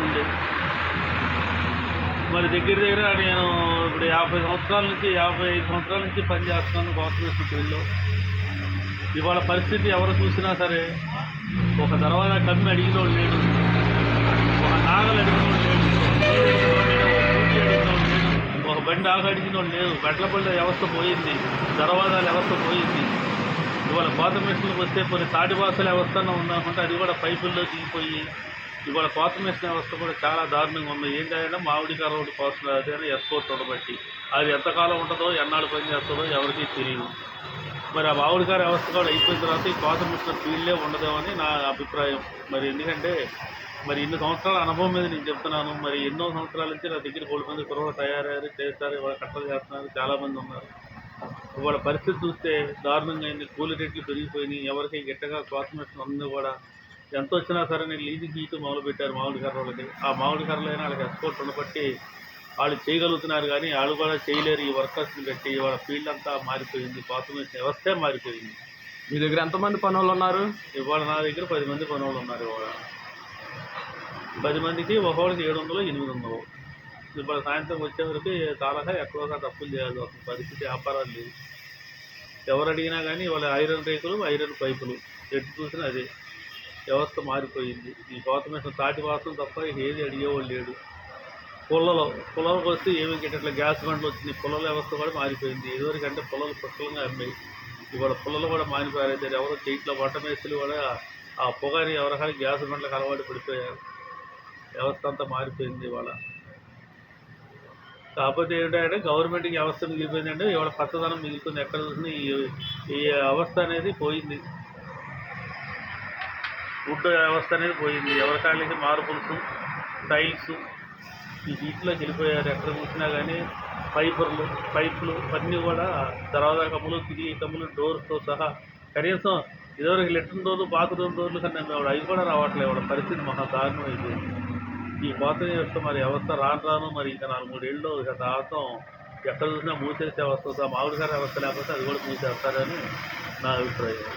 ఉంది మరి దగ్గర దగ్గర నేను ఇప్పుడు యాభై సంవత్సరాల నుంచి యాభై ఐదు సంవత్సరాల నుంచి పనిచేస్తున్నాను గవర్నమెంట్ ఫీల్డ్లో ఇవాళ పరిస్థితి ఎవరు చూసినా సరే ఒక దర్వాజా కమ్మి అడిగిన లేడు. ఒక నాగలు అడిగిన లేడు. ఒక బండి ఆగ అడిగిన లేదు లేడు. గట్ల పళ్ళ వ్యవస్థ పోయింది. దర్వాజాల వ్యవస్థ పోయింది. ఇవాళ కోత మెషిన్లకు వస్తే కొన్ని తాటి బాసల వ్యవస్థ ఉందనుకుంటే అది కూడా పైపుల్లో దిగిపోయి ఇవాళ కోత వేసిన వ్యవస్థ కూడా చాలా దారుణంగా ఉంది. ఏంటంటే మామిడికాయ రోడ్డు కోసం అదే ఎస్పోర్ట్ ఉండబట్టి అది ఎంతకాలం ఉంటుందో ఎన్నాళ్ళు పని చేస్తుందో ఎవరికీ తెలియదు మరి ఆ మామిడికాయ వ్యవస్థ కూడా అయిపోయిన తర్వాత ఈ కోత మిషన్ ఫీల్డే ఉండదేమని నా అభిప్రాయం. మరి ఎందుకంటే మరి ఇన్ని సంవత్సరాల అనుభవం మీద నేను చెప్తున్నాను. మరి ఎన్నో సంవత్సరాల నుంచి నా దగ్గర కోడి మంది కుర్రలు తయారయ్యారు చేస్తారు ఇవాళ కట్టలు చేస్తున్నారు చాలామంది ఉన్నారు. ఇవాళ పరిస్థితి చూస్తే దారుణంగా అయింది. కూలి రేట్లు పెరిగిపోయినాయి. ఎవరికి గిట్టగా కాస్మెటిక్స్ ఉంది కూడా ఎంత వచ్చినా సరే నేను లీజు గీటు మొదలు పెట్టారు మామిడి కర్రలకి. ఆ మామిడి కర్రలైనా వాళ్ళకి ఎక్స్పోర్ట్ ఉండబట్టి వాళ్ళు చేయగలుగుతున్నారు కానీ వాళ్ళు కూడా చేయలేరు. ఈ వర్కర్స్ని పెట్టి వాళ్ళ ఫీల్డ్ అంతా మారిపోయింది. కాస్మెటిక్స్ వ్యవస్థే మారిపోయింది. మీ దగ్గర ఎంతమంది పని వాళ్ళు ఉన్నారు? ఇవాళ నా దగ్గర పది మంది పనులు ఉన్నారు ఇవాళ. పది మందికి ఒకవాడికి ఏడు వందలు ఎనిమిది వందలు. ఇవాళ సాయంత్రం వచ్చేవరకు చాలా ఎక్కడో తప్పులు చేయాల్సి వస్తుంది. పరిస్థితి వ్యాపారాలు లేవు. ఎవరు అడిగినా కానీ వాళ్ళ ఐరన్ రేకులు ఐరన్ పైపులు. ఎటు చూసినా అదే. వ్యవస్థ మారిపోయింది. ఈ కోత మిషన్ తాటి వాసన తప్ప ఏది అడిగేవాడు లేడు. పుల్లలో పుల్లలకు వస్తే ఏమి ఇట్లా గ్యాస్ బండ్లు వచ్చినాయి. పుల్లల వ్యవస్థ కూడా మారిపోయింది. ఇదివరకు అంటే పుల్లలు పుష్కలంగా అమ్మాయి ఇవాళ పుల్లలు కూడా మారిపోయారు. ఎవరో చేతిలో వంట మేస్తులు కూడా ఆ పొగని ఎవరికైనా గ్యాస్ బండ్లకు అలవాటు పడిపోయారు. వ్యవస్థ అంతా మారిపోయింది ఇవాళ. కాకపోతే ఏంటంటే గవర్నమెంట్కి వ్యవస్థ మిగిలిపోయిందంటే ఇవాళ పచ్చదనం మిగిలిపోయింది ఎక్కడ చూసినా ఈ ఈ అవస్థ అనేది పోయింది. ఫుడ్ వ్యవస్థ అనేది పోయింది. ఎవరికాళ్ళకి మార్బుల్స్ టైల్స్ ఈ వీటిలోకి వెళ్ళిపోయారు. ఎక్కడ చూసినా కానీ పైపర్లు పైపులు అన్నీ కూడా దర్వాజా కమ్ములు కిటికీ కమ్ములు డోర్స్తో సహా కనీసం ఇదివరకు లెట్రిన్ డోర్లు బాత్రూమ్ డోర్లు కన్నా మేము అవి కూడా రావట్లేదు. పరిస్థితి మహా దారుణం అయిపోయింది. ఈ పాత్ర వ్యవస్థ మరి వ్యవస్థ రాను రాను మరి ఇంకా నాలుగు మూడేళ్ళు ఇక దాతం ఎక్కడ చూసినా మూసేసే వ్యవస్థ మామిడికాయ వ్యవస్థ లేకపోతే అది కూడా మూసేస్తారని నా అభిప్రాయం.